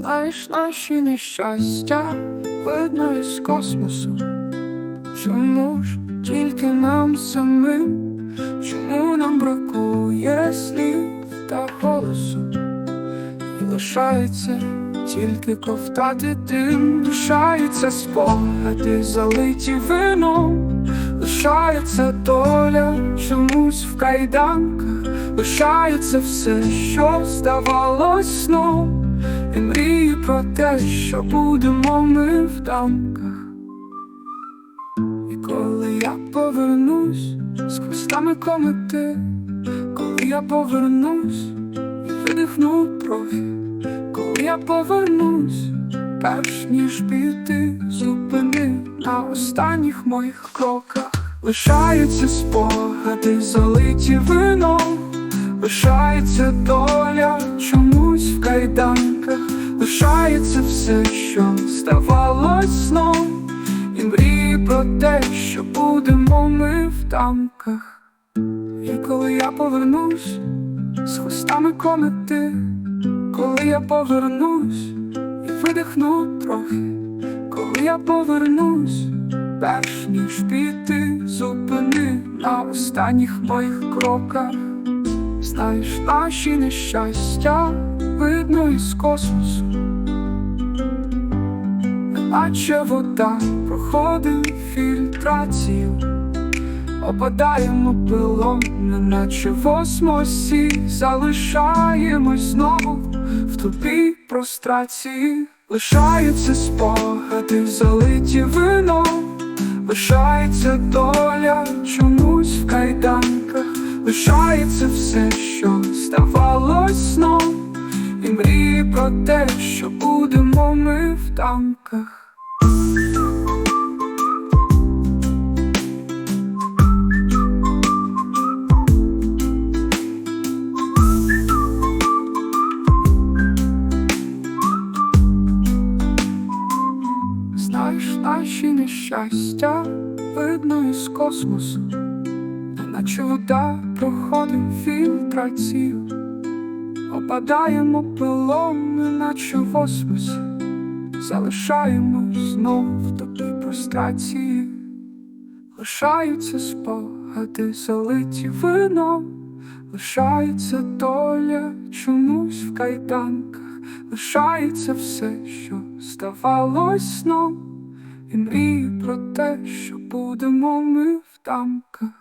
Знаєш наші нещастя, видно із космосу. Чому ж тільки нам самим? Чому нам бракує слів та голосу? І лишається тільки ковтати дим, лишається спогади, залиті вином, лишається доля чомусь в кайданках, лишається все, що здавалось сном. І мрії про те, що будемо ми в дамках. І коли я повернусь з хвостами комети, коли я повернусь видихну трохи, коли я повернусь, перш ніж піти, зупини на останніх моїх кроках. Лишаються спогади, залиті вином, лишається доля чомусь в кайданках, лишається все, що здавалось сном. І мрії про те, що будемо ми в тамках. І коли я повернусь з хвостами комети, коли я повернусь і видихну трохи, коли я повернусь, перш ніж піти, зупини на останніх моїх кроках. Знаєш, наші нещастя видно із космосу. Наче вода проходить фільтрацію, опадаємо пилом, неначе в осмосі, залишаємось знову в тупій прострації, лишаються спогади, залиті вином, лишається доля чомусь в кайданках, лишається все, що здавалось сном. І мрії про те, що будемо ми в тамках. Знаєш, наші нещастя видно із космосу, наче вода проходить фільтрацію. Опадаємо пилом, наче в осмосі, залишаємо знов в такій прострації, лишаються спогади, залиті вином, лишається доля чомусь в кайданках, лишається все, що здавалось сном, і мрії про те, що будемо ми в тамках.